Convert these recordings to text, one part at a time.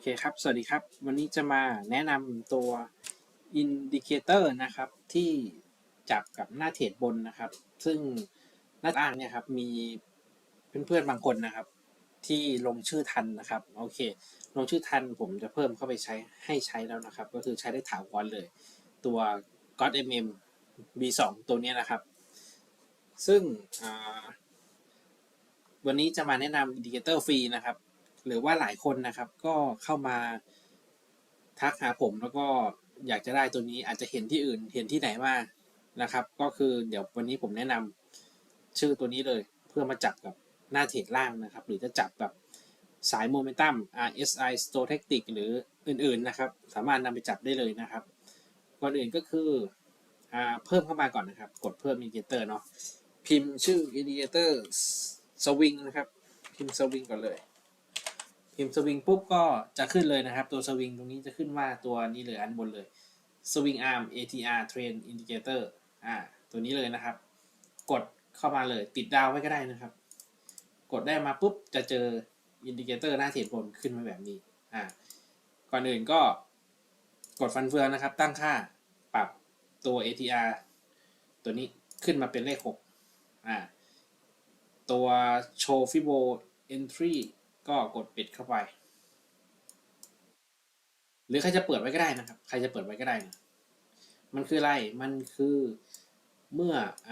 โอเคครับ สวัสดีครับ วันนี้จะมาแนะนำตัว Indicator นะครับ ที่จับกับหน้าเทรดบนนะครับ ซึ่งหน้าต่างเนี่ยครับ มีเพื่อนๆบางคนนะครับ ที่ลงชื่อทันนะครับ โอเค ลงชื่อทันผมจะเพิ่มเข้าไปใช้ให้ใช้แล้วนะครับ ก็คือใช้ได้ถาวรเลย ตัว God MM B2 ตัวนี้นะครับ ซึ่งวันนี้จะมาแนะนำ Indicator ฟรีนะครับ หรือว่าหลายคนนะครับ ก็เข้ามาทักหาผมแล้วก็อยากจะได้ตัวนี้อาจจะเห็นที่อื่นเห็นที่ไหนมานะครับ ก็คือเดี๋ยววันนี้ผมแนะนำชื่อตัวนี้เลยเพื่อมาจับกับหน้าเทรดล่างนะครับ หรือจะจับกับสายโมเมนตัม RSI Stochastic หรืออื่นๆนะครับ สามารถนำไปจับได้เลยนะครับ ก่อนอื่นก็คืออเพิ่มเข้ามาก่อนนะครับ กดเพิ่ม indicator เนาะพิมพ์ชื่อ indicator swing นะครับ พิมพ์ swing ก่อนเลย พิมพ์สวิงปุ๊บก็จะขึ้นเลยนะครับ ตัวสวิงตรงนี้จะขึ้นว่าตัวนี้เลยอันบนเลย Swing Arm ATR Trend Indicator อ่าตัวนี้เลยนะครับ กดเข้ามาเลยติดดาวไว้ก็ได้นะครับ กดได้มาปุ๊บจะเจออินดิเคเตอร์หน้าเทียนบนขึ้นมาแบบนี้อ่าก่อนอื่นก็กดฟันเฟืองนะครับ ตั้งค่าปรับตัว ATR ตัวนี้ขึ้นมาเป็นเลข6อ่าตัวโชว์ฟิโบ entry ก็กดปิดเข้าไป หรือใครจะเปิดไว้ก็ได้นะครับ ใครจะเปิดไว้ก็ได้นะมันคืออะไร มันคือเมื่ออ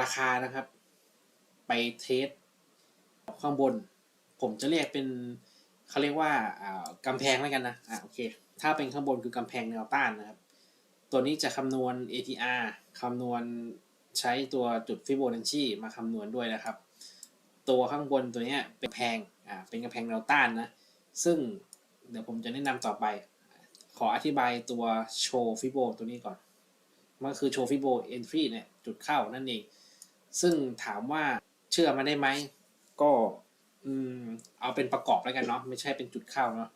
ราคานะครับ ไปเทสข้างบน ผมจะเรียกเป็นเขาเรียกว่ากำแพงแล้วกันนะอ่าโอเค ถ้าเป็นข้างบนคือกำแพงแนวต้านนะครับ ตัวนี้จะคำนวณ ATR คำนวณใช้ตัวจุดฟิโบนัชชีมาคำนวณด้วยนะครับ ตัวข้างบนตัวนี้เป็นแพง อ่าเป็นกำแพงแนวต้านนะ ซึ่งเดี๋ยวผมจะแนะนำต่อไป ขออธิบายตัวโชว์ฟิโบตัวนี้ก่อน มันคือโชว์ฟิโบเอนทรีเนี่ยจุดเข้านั่นเอง ซึ่งถามว่าเชื่อมาได้ไหม ก็อืมเอาเป็นประกอบแล้วกันเนาะไม่ใช่เป็นจุดเข้าเนาะ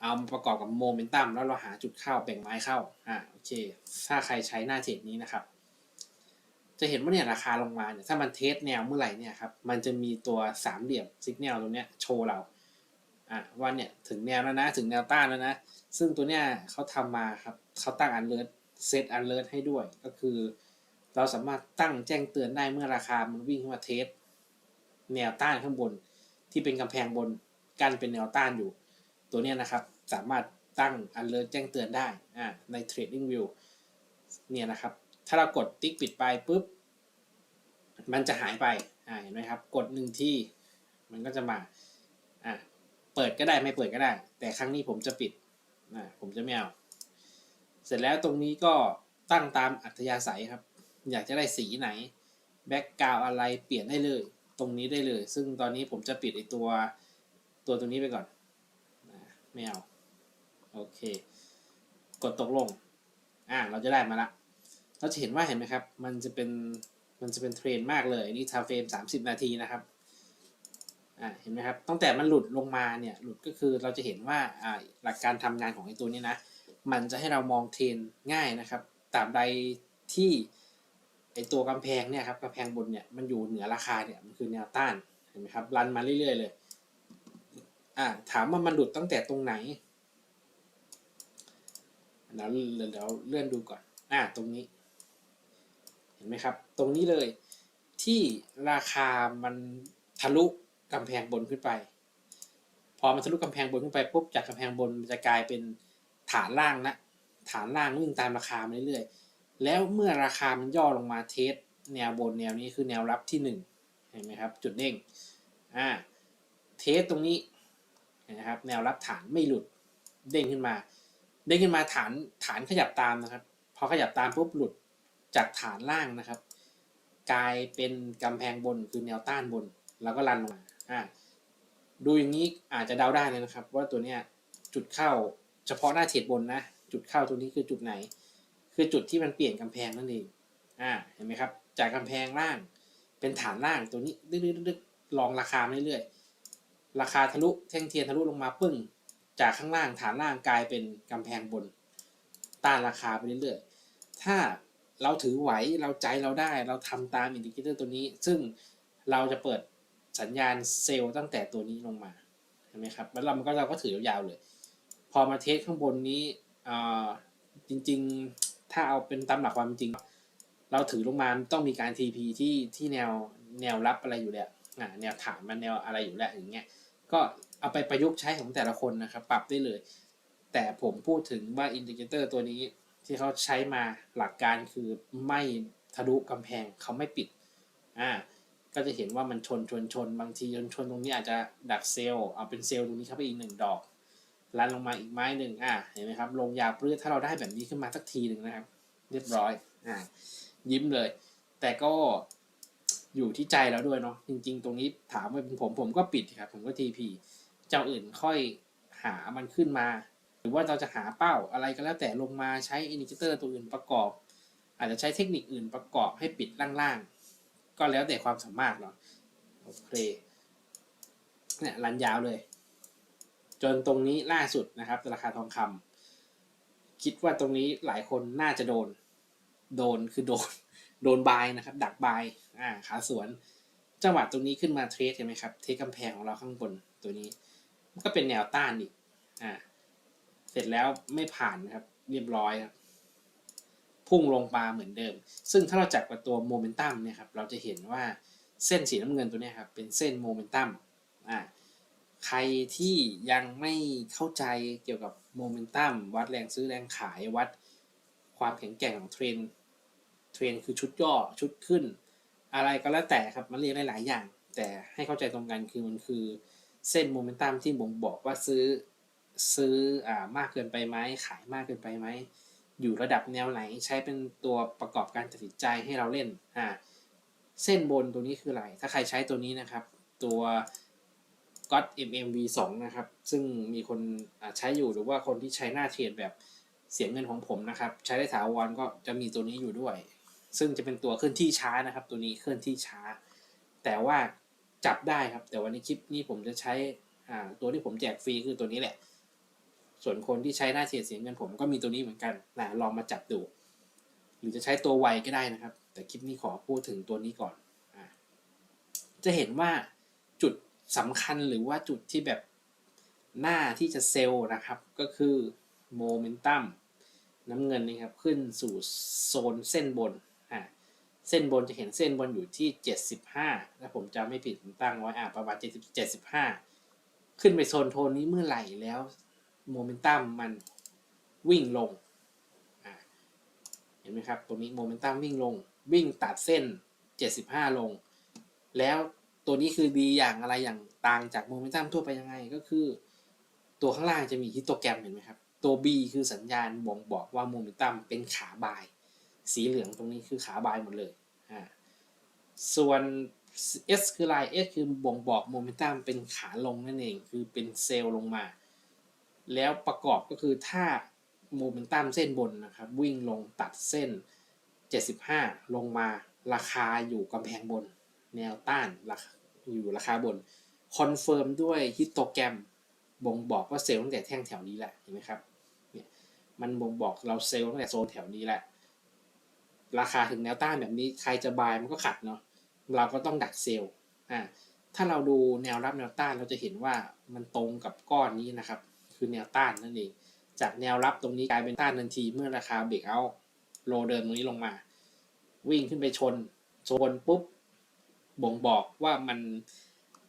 เอามาประกอบกับโมเมนตัมแล้วเราหาจุดเข้าแบ่งไม้เข้าอ่าโอเค ถ้าใครใช้หน้าเทรดนี้นะครับ จะเห็นว่าเนี่ยราคาลงมาเนี่ยถ้ามันเทสแนวเมื่อไหร่เนี่ยครับมันจะมีตัวสามเหลี่ยมสัญญาณตรงเนี้ยโชว์เราอะว่าเนี่ยถึงแนวแล้วนะถึงแนวต้านแล้วนะ ซึ่งตัวเนี้ยเขาทำมาครับเขาตั้งอันเลิศเซตอันเลิศให้ด้วย ก็คือ เราสามารถตั้งแจ้งเตือนได้เมื่อราคามันวิ่งเข้ามาเทสแนวต้านข้างบนที่เป็นกำแพงบนกั้นเป็นแนวต้านอยู่ ตัวเนี้ยนะครับสามารถตั้งอันเลิศแจ้งเตือนได้อ่าใน Trading View เนี่ยนะครับ ถ้าเรากดติ๊กปิดไปปุ๊บ มันจะหายไปอ่าเห็นไหมครับ กดหนึ่งที่มันก็จะมาอ่าเปิดก็ได้ไม่เปิดก็ได้ แต่ครั้งนี้ผมจะปิดอ่าผมจะไม่เอา เสร็จแล้วตรงนี้ก็ตั้งตามอัธยาศัยครับ อยากจะได้สีไหนแบ็กกราวอะไรเปลี่ยนได้เลย ตรงนี้ได้เลย ซึ่งตอนนี้ผมจะปิดไอตัวตัวตรงนี้ไปก่อนไม่เอา โอเค กดตกลง อ่า เราจะได้มาละ เราจะเห็นว่าเห็นไหมครับ มันจะเป็น มันจะเป็นเทรนมากเลย นี่ทาเฟรม30 นาทีนะครับ อ่า เห็นไหมครับ ตั้งแต่มันหลุดลงมาเนี่ย หลุดก็คือเราจะเห็นว่า อ่า หลักการทำงานของไอตัวนี้นะ มันจะให้เรามองเทรนง่ายนะครับตราบใดที่ไอตัวกำแพงเนี่ยครับกำแพงบนเนี่ย มันอยู่เหนือราคาเนี่ย มันคือแนวต้าน เห็นไหมครับ รันมาเรื่อยๆเลย อ่า ถามว่ามันหลุดตั้งแต่ตรงไหนเดี๋ยวเดี๋ยวเลื่อนดูก่อน อ่า ตรงนี้ ห็นไหมครับ ตรงนี้เลยที่ราคามันทะลุกำแพงบนขึ้นไป พอมันทะลุกำแพงบนขึ้นไปปุ๊บจากกำแพงบนมันจะกลายเป็นฐานล่างนะฐานล่างวิ่งตามราคามาเรื่อยๆแล้วเมื่อราคามันย่อลงมาเทสแนวบนแนวนี้คือแนวรับที่หนึ่งเห็นไหมครับ จุดเด้งอ่าเทสตรงนี้นะครับ แนวรับฐานไม่หลุดเด้งขึ้นมา เด้งขึ้นมาฐานฐานขยับตามนะครับ พอขยับตามปุ๊บหลุด จากฐานล่างนะครับ กลายเป็นกำแพงบนคือแนวต้านบน แล้วก็รันลงมาอ่าดูอย่างนี้อาจจะเดาได้เลยนะครับ ว่าตัวเนี้ยจุดเข้าเฉพาะหน้าเทรดบนนะ จุดเข้าตรงนี้คือจุดไหน คือจุดที่มันเปลี่ยนกำแพงนั่นเองอ่าเห็นไหมครับ จากกำแพงล่างเป็นฐานล่างตัวนี้ดึกๆๆลองราคาเรื่อยๆราคาทะลุแท่งเทียนทะลุลงมาปึ้งจากข้างล่างฐานล่างกลายเป็นกำแพงบน ต้านราคาไปเรื่อยๆ ถ้า เราถือไหวเราใจเราได้เราทำตามอินดิเคเตอร์ตัวนี้ ซึ่งเราจะเปิดสัญญาณเซลล์ตั้งแต่ตัวนี้ลงมาเห็นไหมครับแล้วเรามันก็เราก็ถือยาวๆเลย พอมาเทสข้างบนนี้อ่าจริงๆถ้าเอาเป็นตามหลักความจริง เราถือลงมาต้องมีการ TP ที่ที่แนวแนวรับอะไรอยู่แล้วอ่าแนวฐานมันแนวอะไรอยู่แล้วอย่างเงี้ยก็เอาไปประยุกต์ใช้ของแต่ละคนนะครับ ปรับได้เลย แต่ผมพูดถึงว่าอินดิเคเตอร์ตัวนี้ ที่เขาใช้มาหลักการคือไม่ทะลุกำแพงเขาไม่ปิดอ่าก็จะเห็นว่ามันชนชนชนบางทีชนชนตรงนี้อาจจะดักเซลล์เอาเป็นเซลล์ตรงนี้เข้าไปอีกหนึ่งดอกลันลงมาอีกไม้หนึ่งอ่าเห็นไหมครับลงยาวปลื้ดถ้าเราได้แบบนี้ขึ้นมาสักทีหนึ่งนะครับ เรียบร้อยอ่ายิ้มเลย แต่ก็อยู่ที่ใจแล้วด้วยเนาะจริง ๆ ตรงนี้ถามว่าเป็นผมผมก็ปิดครับ ผมก็ทีพีเจ้าอื่นค่อยหามันขึ้นมา หรือว่าเราจะหาเป้าอะไรก็แล้วแต่ลงมาใช้อินดิเคเตอร์ตัวอื่นประกอบ อาจจะใช้เทคนิคอื่นประกอบให้ปิดล่างๆ ก็แล้วแต่ความสามารถเนาะโอเคเนี่ยรันยาวเลย จนตรงนี้ล่าสุดนะครับราคาทองคำคิดว่าตรงนี้หลายคนน่าจะโดน โดนคือโดนโดนบายนะครับ ดักบายอ่าขาสวน จังหวะตรงนี้ขึ้นมาเทสเห็นไหมครับ เทสกำแพงของเราข้างบนตัวนี้ มันก็เป็นแนวต้านอีกอ่า เสร็จแล้วไม่ผ่านนะครับ เรียบร้อยครับพุ่งลงมาเหมือนเดิม ซึ่งถ้าเราจับกับตัวโมเมนตัมเนี่ยครับเราจะเห็นว่าเส้นสีน้ำเงินตัวนี้ครับเป็นเส้นโมเมนตัมอ่าใครที่ยังไม่เข้าใจเกี่ยวกับโมเมนตัมวัดแรงซื้อแรงขายวัดความแข็งแกร่งของเทรนเทรนคือชุดย่อชุดขึ้น อะไรก็แล้วแต่ครับมันเรียกได้หลายอย่าง แต่ให้เข้าใจตรงกันคือมันคือเส้นโมเมนตัมที่บ่งบอกว่าซื้อ ซื้ออ่ามากเกินไปไหมขายมากเกินไปไหมอยู่ระดับแนวไหนใช้เป็นตัวประกอบการตัดสินใจให้เราเล่นอ่าเส้นบนตัวนี้คืออะไร ถ้าใครใช้ตัวนี้นะครับ ตัว God MMV2 นะครับ ซึ่งมีคนใช้อยู่หรือว่าคนที่ใช้หน้าเทรดแบบเสียงเงินของผมนะครับ ใช้ได้ถาวรก็จะมีตัวนี้อยู่ด้วย ซึ่งจะเป็นตัวเคลื่อนที่ช้านะครับ ตัวนี้เคลื่อนที่ช้า แต่ว่าจับได้ครับ แต่วันนี้คลิปนี้ผมจะใช้อ่าตัวที่ผมแจกฟรีคือตัวนี้แหละ ส่วนคนที่ใช้หน้าเทรดเสียเงินผมก็มีตัวนี้เหมือนกันนะลองมาจับดู หรือจะใช้ตัวไวก็ได้นะครับ แต่คลิปนี้ขอพูดถึงตัวนี้ก่อนอจะเห็นว่าจุดสำคัญหรือว่าจุดที่แบบหน้าที่จะเซลล์นะครับ ก็คือโมเมนตัมน้ำเงินนี่ครับ ขึ้นสู่โซนเส้นบนอ่าเส้นบนจะเห็นเส้นบนอยู่ที่ 75ถ้าผมจำไม่ผิดผมตั้งไว้อ่าประมาณ70 75 ขึ้นไปโซนโทนนี้เมื่อไหร่แล้ว โมเมนตัมมันวิ่งลง เห็นไหมครับ ตัวนี้โมเมนตัมวิ่งลง วิ่งตัดเส้น 75 ลง แล้วตัวนี้คือดีอย่างอะไรอย่างต่างจากโมเมนตัมทั่วไปยังไงก็คือ ตัวข้างล่างจะมีฮิตโตแกรมเห็นไหมครับ ตัว B คือสัญญาณบ่งบอกว่าโมเมนตัมเป็นขาบาย สีเหลืองตรงนี้คือขาบายหมดเลยอ่าส่วน S คืออะไร S คือบ่งบอกโมเมนตัมเป็นขาลงนั่นเอง คือเป็นเซลล์ลงมา แล้วประกอบก็คือถ้าโมเมนตัมเส้นบนนะครับ วิ่งลงตัดเส้น 75 ลงมาราคาอยู่กำแพงบน แนวต้านราคาอยู่ราคาบนคอนเฟิร์มด้วยฮิตโตแกรมบ่งบอกว่าเซลล์ตั้งแต่แท่งแถวนี้แหละเห็นไหมครับเนี่ยมันบ่งบอกเราเซลล์ตั้งแต่โซนแถวนี้แหละ ราคาถึงแนวต้านแบบนี้ใครจะบายมันก็ขัดเนาะเราก็ต้องดักเซลล์อ่าถ้าเราดูแนวรับแนวต้านเราจะเห็นว่ามันตรงกับก้อนนี้นะครับ คือแนวต้านนั่นเอง จากแนวรับตรงนี้กลายเป็นต้านทันทีเมื่อราคาเบรกเอาโลเดิมตรงนี้ลงมา วิ่งขึ้นไปชนชนปุ๊บบ่งบอกว่ามัน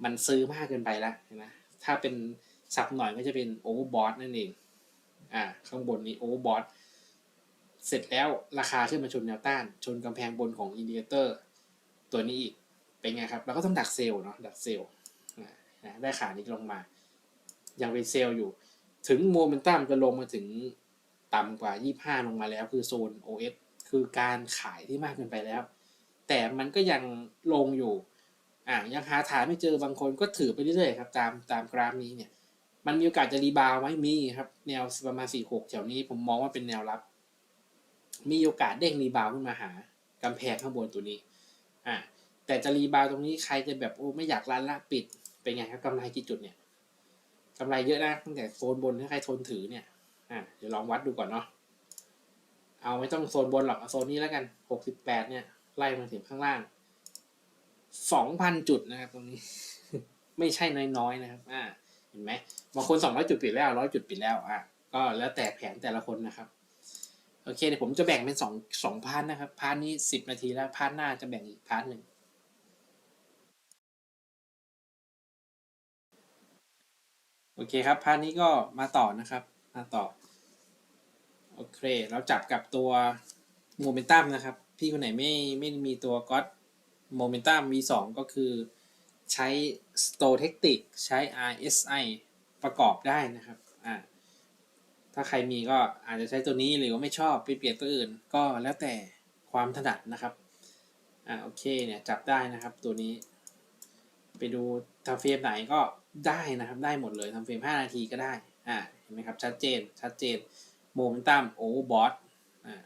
มันซื้อมากเกินไปแล้วนะถ้าเป็นสับหน่อยก็จะเป็นโอเวอร์บอทนั่นเองอ่าข้างบนนี้โอเวอร์บอทเสร็จแล้วราคาขึ้นมาชนแนวต้าน ชนกำแพงบนของอินดิเคเตอร์ตัวนี้อีกเป็นไงครับเราก็ต้องดักเซลล์เนาะดักเซลล์นะได้ขานี้ลงมา ยังเป็นเซลล์อยู่ ถึงโมเมนตัมจะลงมาถึงต่ำกว่า 25 ลงมาแล้ว คือโซน OS คือการขายที่มากเกินไปแล้ว แต่มันก็ยังลงอยู่อ่ายังหาฐานไม่เจอบางคนก็ถือไปเรื่อยๆครับ ตามตามกราฟนี้เนี่ย มันมีโอกาสจะรีบาวไหมมีครับ แนวประมาณสี่หกแถวนี้ผมมองว่าเป็นแนวรับ มีโอกาสเด้งรีบาวขึ้นมาหากำแพงข้างบนตัวนี้อ่าแต่จะรีบาวตรงนี้ใครจะแบบโอ้ไม่อยากรันละปิดเป็นไงครับกำไรกี่จุดเนี่ย กำไรเยอะนะตั้งแต่โซนบนถ้าใครทนถือเนี่ยอ่าเดี๋ยวลองวัดดูก่อนเนาะเอาไม่ต้องโซนบนหรอกเอาโซนนี้แล้วกันหกสิบแปดเนี่ยไล่มาถึงข้างล่างสองพันจุดนะครับ ตรงนี้ ไม่ใช่น้อยๆนะครับ อ่า เห็นไหมบางคนสองร้อยจุดปิดแล้วร้อยจุดปิดแล้วอะก็แล้วแต่แผนแต่ละคนนะครับโอเคเดี๋ยวผมจะแบ่งเป็นสองสองพาร์ทนะครับพาร์ทนี้สิบนาทีแล้วพาร์ทหน้าจะแบ่งอีกพาร์ทหนึ่ง อเคครับพาร์ทนี้ก็มาต่อนะครับมาต่อโอเคเราจับกับตัวโมเมนตัมนะครับ พี่คนไหนไม่ไม่มีตัวก็อตโมเมนตัม V2 ก็คือใช้ Store Tactic ใช้ RSI ประกอบได้นะครับอ่าถ้าใครมีก็อาจจะใช้ตัวนี้หรือว่าไม่ชอบไปเปลี่ยนตัวอื่น ก็แล้วแต่ความถนัดนะครับอ่าโอเคเนี่ยจับได้นะครับตัวนี้ ไปดูทำเฟรมไหนก็ได้นะครับ ได้หมดเลยทำเฟรม 5 นาทีก็ได้ อ่า เห็นไหมครับ ชัดเจน ชัดเจน โมเมนตัม โอเวอร์บอทอ่า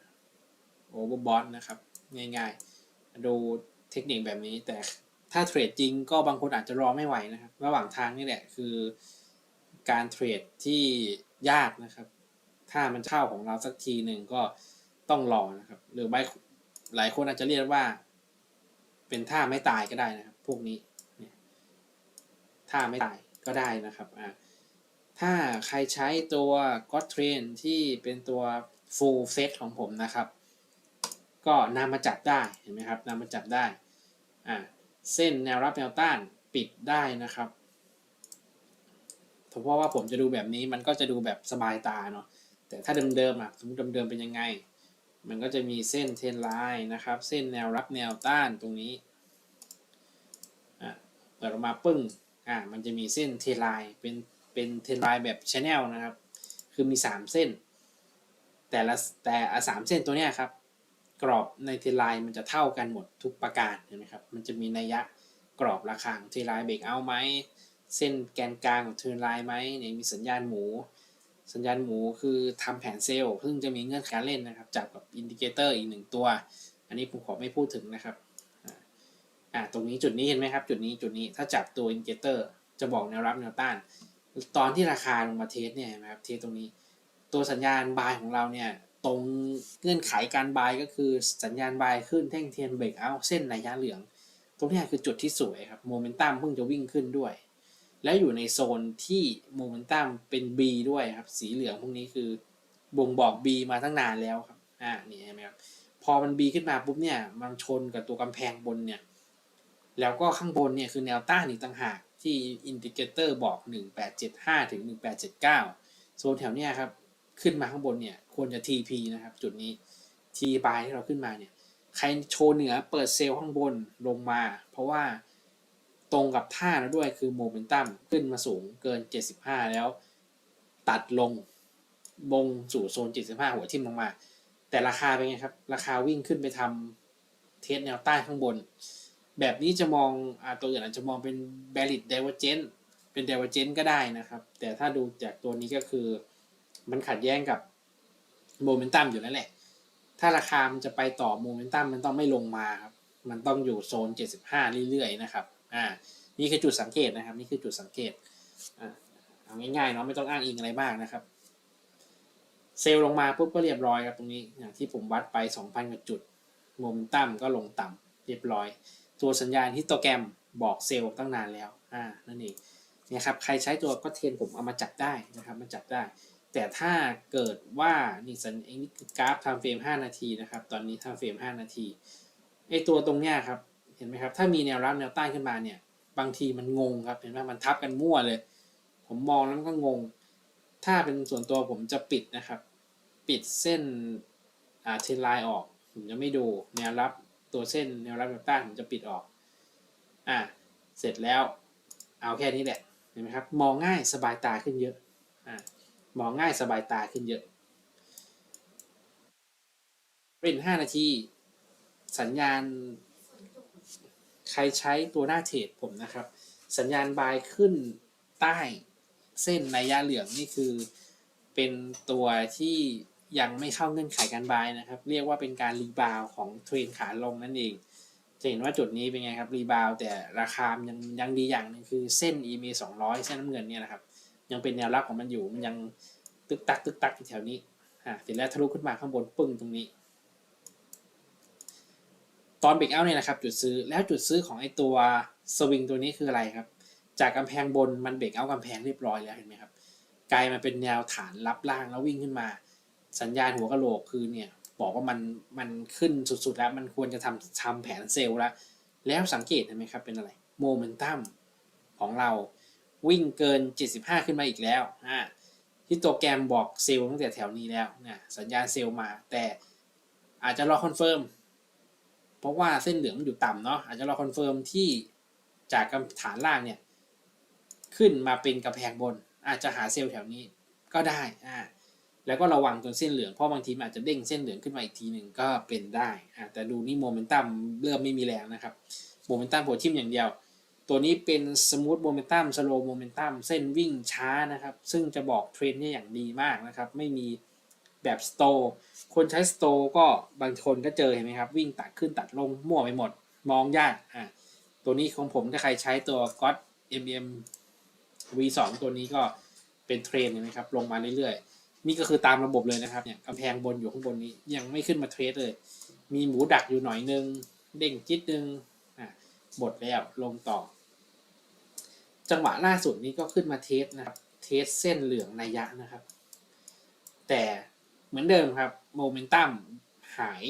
โอเวอร์บอทนะครับ ง่ายๆ ดูเทคนิคแบบนี้ แต่ถ้าเทรดจริงก็บางคนอาจจะรอไม่ไหวนะครับ ระหว่างทางนี่แหละคือ การเทรดที่ยากนะครับ ถ้ามันเข้าของเราสักทีหนึ่งก็ต้องรอนะครับ หรือใบหลายคนอาจจะเรียกว่า เป็นท่าไม่ตายก็ได้นะครับ พวกนี้ ฆ่าไม่ตายก็ได้นะครับอ่าถ้าใครใช้ตัว God Train ที่เป็นตัว full set ของผมนะครับ ก็นำมาจับได้เห็นไหมครับนำมาจับได้อ่าเส้นแนวรับแนวต้านปิดได้นะครับเพราะว่าผมจะดูแบบนี้มันก็จะดูแบบสบายตาเนาะแต่ถ้าเดิมๆอะสมมติเดิมๆเป็นยังไง มันก็จะมีเส้นเทนไลน์นะครับ เส้นแนวรับแนวต้านตรงนี้อะเปิดออกมาปึ้ง อ่ามันจะมีเส้นเทไลน์เป็นเป็นเทไลน์แบบชแนลนะครับ คือมี 3 เส้น แต่ละแต่อะสามเส้นตัวเนี้ยครับ กรอบในเทไลนมันจะเท่ากันหมดทุกประการเห็นไหมครับมันจะมีนัยยะกรอบราคาของเทไลน์เบรกเอาไหมเส้นแกนกลางของเทไลน์ไหมเนี่ยมีสัญญาณหมูสัญญาณหมูคือทำแผนเซลล์ซึ่งจะมีเงื่อนไขการเล่นนะครับจับกับอินดิเคเตอร์อีกหนึ่งตัว อันนี้ผมขอไม่พูดถึงนะครับ อ่าตรงนี้จุดนี้เห็นไหมครับ จุดนี้จุดนี้ถ้าจับตัวอินเคเตอร์จะบอกแนวรับแนวต้าน ตอนที่ราคาลงมาเทสเนี่ยนะครับเทสตรงนี้ ตัวสัญญาณบายของเราเนี่ยตรงเงื่อนไขการบายก็คือสัญญาณบายขึ้นแท่งเทียนเบรกเอาเส้นระยะเหลือง ตรงนี้คือจุดที่สวยครับโมเมนตัมเพิ่งจะวิ่งขึ้นด้วย แล้วอยู่ในโซนที่โมเมนตัมเป็น B ด้วยครับสีเหลืองพวกนี้คือบ่งบอก B มาตั้งนานแล้วครับอ่านี่เห็นไหมครับพอมัน B ขึ้นมาปุ๊บเนี่ยมันชนกับตัวกำแพงบนเนี่ย แล้วก็ข้างบนเนี่ยคือแนวต้านอีกต่างหากที่อินดิเคเตอร์บอก 1875 ถึง 1879 โซนแถวเนี้ยครับ ขึ้นมาข้างบนเนี่ยควรจะ TP นะครับ จุดนี้ T buy ที่เราขึ้นมาเนี่ย ใครโชว์เหนือเปิดเซลล์ข้างบนลงมา เพราะว่าตรงกับท่าแล้วด้วยคือโมเมนตัมขึ้นมาสูงเกิน 75 แล้ว ตัดลงบงสู่โซน 75 หัวทิ่มลงมา แต่ราคาเป็นไงครับ ราคาวิ่งขึ้นไปทำเทสแนวใต้ข้างบน แบบนี้จะมองอตัวอื่นอาจจะมองเป็น valid divergent เป็น divergent ก็ได้นะครับ แต่ถ้าดูจากตัวนี้ก็คือมันขัดแย้งกับโมเมนตัมอยู่แล้วแหละ ถ้าราคามันจะไปต่อโมเมนตัมมันต้องไม่ลงมาครับ มันต้องอยู่โซน 75 เรื่อยๆนะครับอ่านี่คือจุดสังเกตนะครับ นี่คือจุดสังเกตอ่าเอาง่ายๆเนาะไม่ต้องอ้างอิงอะไรมากนะครับ เซลล์ลงมาปุ๊บก็เรียบร้อยครับตรงนี้อย่างที่ผมวัดไป 2,000กว่าจุดโมเมนตัมก็ลงต่ำเรียบร้อย ตัวสัญญาณฮิสโตแกรมบอกเซลล์ตั้งนานแล้วอ่านั่นเองเนี่ยครับใครใช้ตัวก็เทนผมเอามาจับได้นะครับมาจับได้ แต่ถ้าเกิดว่านี่สัญเองนี่คือกราฟทำเฟรม5 นาทีนะครับ ตอนนี้ทำเฟรม5 นาทีไอตัวตรงเนี้ยครับเห็นไหมครับถ้ามีแนวรับแนวต้านขึ้นมาเนี่ยบางทีมันงงครับเห็นไหมมันทับกันมั่วเลย ผมมองแล้วมันก็งง ถ้าเป็นส่วนตัวผมจะปิดนะครับ ปิดเส้นอ่าเทนไลน์ออก ผมจะไม่ดูแนวรับ ตัวเส้นแนวรับแนวต้านผมจะปิดออก อ่า เสร็จแล้ว เอาแค่นี้แหละ เห็นไหมครับ มองง่ายสบายตาขึ้นเยอะ อ่า มองง่ายสบายตาขึ้นเยอะ เป็น5นาที สัญญาณ ใครใช้ตัวหน้าเทรดผมนะครับ สัญญาณบายขึ้นใต้เส้นระยะเหลืองนี่คือ เป็นตัวที่ ยังไม่เข้าเงื่อนไขการบายนะครับ เรียกว่าเป็นการรีบาวของเทรนขาลงนั่นเอง จะเห็นว่าจุดนี้เป็นไงครับรีบาวแต่ราคามันยังยังดีอย่างหนึงคือเส้น EMA 200 เส้นน้ำเงินเนี่ยนะครับ ยังเป็นแนวรับของมันอยู่มันยังตึกตักตึกตักอยู่แถวนี้อ่าเสร็จแล้วทะลุขึ้นมาข้างบนปึ้งตรงนี้ ตอนเบรกเอาเนี่ยนะครับ จุดซื้อแล้วจุดซื้อของไอตัวสวิงตัวนี้คืออะไรครับ จากกำแพงบนมันเบรกเอากำแพงเรียบร้อยแล้วเห็นไหมครับกลายมาเป็นแนวฐานรับล่างแล้ววิ่งขึ้นมา สัญญาณหัวกะโหลกคือเนี่ยบอกว่ามันมันขึ้นสุดๆแล้ว มันควรจะทำทำแผนเซลล์แล้ว แล้วสังเกตเห็นไหมครับเป็นอะไรโมเมนตัมของเราวิ่งเกิน 75 ขึ้นมาอีกแล้วอ่าที่ตัวแกรมบอกเซลล์ตั้งแต่แถวนี้แล้วนะสัญญาณเซลล์มา แต่อาจจะรอคอนเฟิร์มเพราะว่าเส้นเหลืองมันอยู่ต่ำเนาะอาจจะรอคอนเฟิร์มที่จากกำฐานล่างเนี่ย ขึ้นมาเป็นกระแพงบน อาจจะหาเซลล์แถวนี้ก็ได้อ่า แล้วก็ระวังตัวเส้นเหลืองเพราะบางทีมอาจจะเด้งเส้นเหลืองขึ้นมาอีกทีหนึ่งก็เป็นได้อ่าแต่ดูนี่โมเมนตัมเริ่มไม่มีแรงนะครับโมเมนตัมโผทิมอย่างเดียว ตัวนี้เป็นสมูทโมเมนตัมสโลโมเมนตัมเส้นวิ่งช้านะครับ ซึ่งจะบอกเทรนด์เนี่อย่างดีมากนะครับ ไม่มีแบบสโตคนใช้สโตก็บางคนก็เจอเห็นไหมครับ วิ่งตัดขึ้นตัดลงมั่วไปหมด มองยากอ่าตัวนี้ของผมถ้าใครใช้ตัว God MM V2 ตัวนี้ก็เป็นเทรนเห็นไหมครับลงมาเรื่อยๆ นี่ก็คือตามระบบเลยนะครับเนี่ยกำแพงบนอยู่ข้างบนนี้ยังไม่ขึ้นมาเทรดเลย มีหมูดักอยู่หน่อยนึง เด้งจิตนึงอะหมดแล้วลงต่อ จังหวะล่าสุดนี้ก็ขึ้นมาเทสนะครับ เทสเส้นเหลืองนัยยะนะครับ แต่เหมือนเดิมครับโมเมนตัมหาย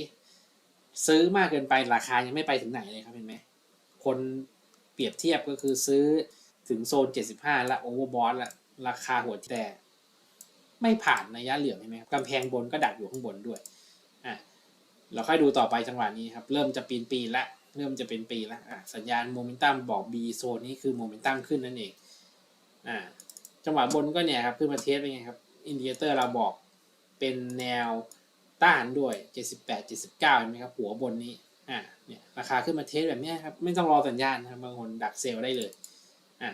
ซื้อมากเกินไปราคายังไม่ไปถึงไหนเลยครับเห็นไหมคนเปรียบเทียบก็คือซื้อถึงโซน 75 และโอเวอร์บอสละราคาหัวแต่ ไม่ผ่านนัยยะเหลือใช่ไหมครับกำแพงบนก็ดักอยู่ข้างบนด้วยอะเราค่อยดูต่อไปจังหวะนี้ครับเริ่มจะปีนปีนละเริ่มจะเป็นปีละอะสัญญาณโมเมนตัมบอก B โซนนี้คือโมเมนตัมขึ้นนั่นเองอ่าจังหวะบนก็เนี่ยครับขึ้นมาเทสเป็นไงครับอินดิเคเตอร์เราบอกเป็นแนวต้านด้วย 78 79เห็นไหมครับหัวบนนี้อ่าเนี่ยราคาขึ้นมาเทสแบบนี้ครับไม่ต้องรอสัญญาณนะครับบางคนดักเซลล์ได้เลยอ่า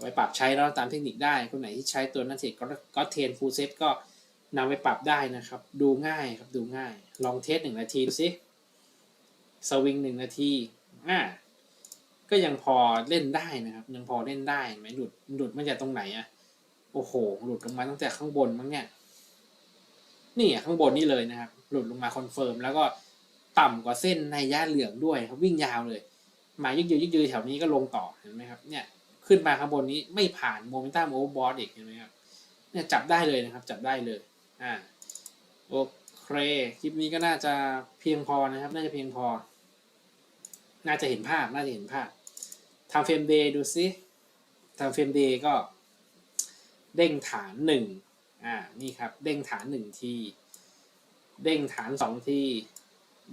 ไปปรับใช้แล้วตามเทคนิคได้ คนไหนที่ใช้ตัวนันเทรดก็เทนฟูลเซตก็นำไปปรับได้นะครับ ดูง่ายครับดูง่าย ลองเทสหนึ่งนาทีดูสิสวิงหนึ่งนาทีอ่าก็ยังพอเล่นได้นะครับ ยังพอเล่นได้ไหมหลุดหลุดมาจากตรงไหนอะโอ้โห หลุดลงมาตั้งแต่ข้างบนมั้งเนี่ยนี่อะข้างบนนี่เลยนะครับ หลุดลงมาคอนเฟิร์มแล้วก็ต่ำกว่าเส้นในย่าเหลืองด้วยครับวิ่งยาวเลย มายึกยือยึกยือแถวนี้ก็ลงต่อเห็นไหมครับเนี่ย ขึ้นมาข้างบนนี้ไม่ผ่านโมเมนตัมโอเวอร์บอสอีกเห็นไหมครับเนี่ยจับได้เลยนะครับ จับได้เลยอ่าโอเคคลิปนี้ก็น่าจะเพียงพอนะครับ น่าจะเพียงพอ น่าจะเห็นภาพน่าจะเห็นภาพทำเฟรมเดย์ดูซิทำเฟรมเดย์ก็ เด้งฐานหนึ่งอ่านี่ครับ เด้งฐานหนึ่งทีเด้งฐานสองที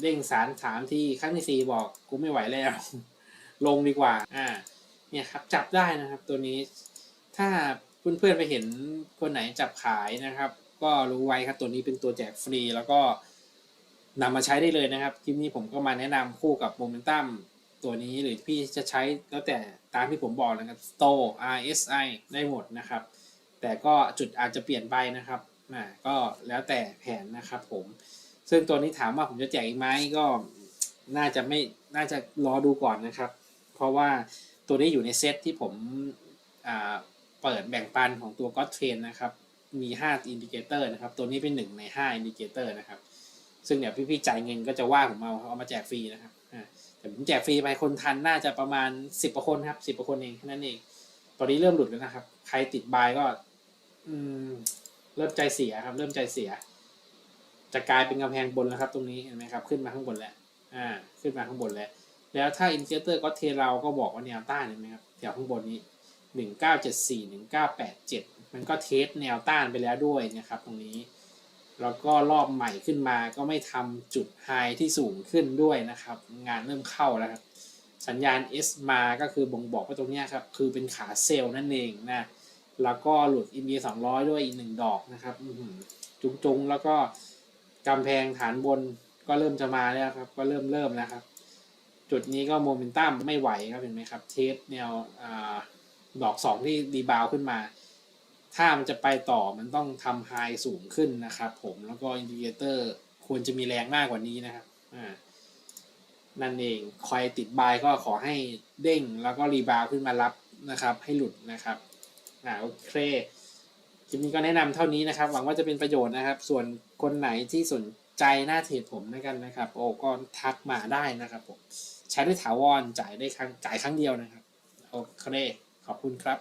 เด้งสารสามทีครั้งที่สี่บอกกูไม่ไหวแล้ว ลงดีกว่า อ่า เนี่ยครับจับได้นะครับตัวนี้ ถ้าเพื่อนๆไปเห็นคนไหนจับขายนะครับ ก็รู้ไว้ครับตัวนี้เป็นตัวแจกฟรีแล้วก็นำมาใช้ได้เลยนะครับคลิปนี้ผมก็มาแนะนำคู่กับโมเมนตัมตัวนี้หรือพี่จะใช้แล้วแต่ตามที่ผมบอกนะครับ Store RSI ได้หมดนะครับ แต่ก็จุดอาจจะเปลี่ยนไปนะครับนะก็แล้วแต่แผนนะครับผม ซึ่งตัวนี้ถามว่าผมจะแจกอีกไหมก็น่าจะไม่น่าจะรอดูก่อนนะครับ เพราะว่า ตัวนี้อยู่ในเซตที่ผมเปิดแบ่งปันของตัว God Train นะครับ มี5อินดิเคเตอร์นะครับ ตัวนี้เป็นหนึ่งใน5อินดิเคเตอร์นะครับ ซึ่งเดี๋ยวพี่ๆจ่ายเงินก็จะว่าผมเอาเอามาแจกฟรีนะครับแต่ผมแจกฟรีไปคนทันน่าจะประมาณ 10กว่าคนครับ 10กว่าคนเองแค่นั้นเอง ตอนนี้เริ่มหลุดแล้วนะครับ ใครติดบายก็เริ่มใจเสียครับ เริ่มใจเสีย จะกลายเป็นกำแพงบนแล้วครับ ตรงนี้เห็นไหมครับ ขึ้นมาข้างบนแล้ว อ่า ขึ้นมาข้างบนแล้ว แล้วถ้าอินดิเคเตอร์ก็เทเราก็บอกว่าแนวต้านเห็นไหมครับแถวข้างบนนี้หนึ่งเก้าเจ็ดสี่หนึ่งเก้าแปดเจ็ดมันก็เทสแนวต้านไปแล้วด้วยนะครับตรงนี้ แล้วก็รอบใหม่ขึ้นมาก็ไม่ทำจุดไฮที่สูงขึ้นด้วยนะครับ งานเริ่มเข้าแล้วครับ สัญญาณ S มาก็คือบ่งบอกว่าตรงนี้ครับ คือเป็นขาเซลล์นั่นเองนะ แล้วก็หลุด EMA 200 ด้วยอีกหนึ่งดอกนะครับจุงๆ แล้วก็กำแพงฐานบนก็เริ่มจะมาแล้วครับ ก็เริ่มเริ่มแล้วครับ จุดนี้ก็โมเมนตัมไม่ไหวครับเห็นไหมครับเทสแนวดอกสองที่รีบาวขึ้นมา ถ้ามันจะไปต่อมันต้องทำไฮสูงขึ้นนะครับผมแล้วก็อินดิเคเตอร์ควรจะมีแรงมากกว่านี้นะครับอ่านั่นเองคอยติดบายก็ขอให้เด้งแล้วก็รีบาวขึ้นมารับนะครับ ให้หลุดนะครับอ่าโอเคคลิปนี้ก็แนะนำเท่านี้นะครับ หวังว่าจะเป็นประโยชน์นะครับ ส่วนคนไหนที่สนใจหน้าเทรดผมนะกันนะครับ โอ้ก็ทักมาได้นะครับผม ใช้ได้ถาวรจ่ายได้ครั้งจ่ายครั้งเดียวนะครับ โอเค ขอบคุณครับ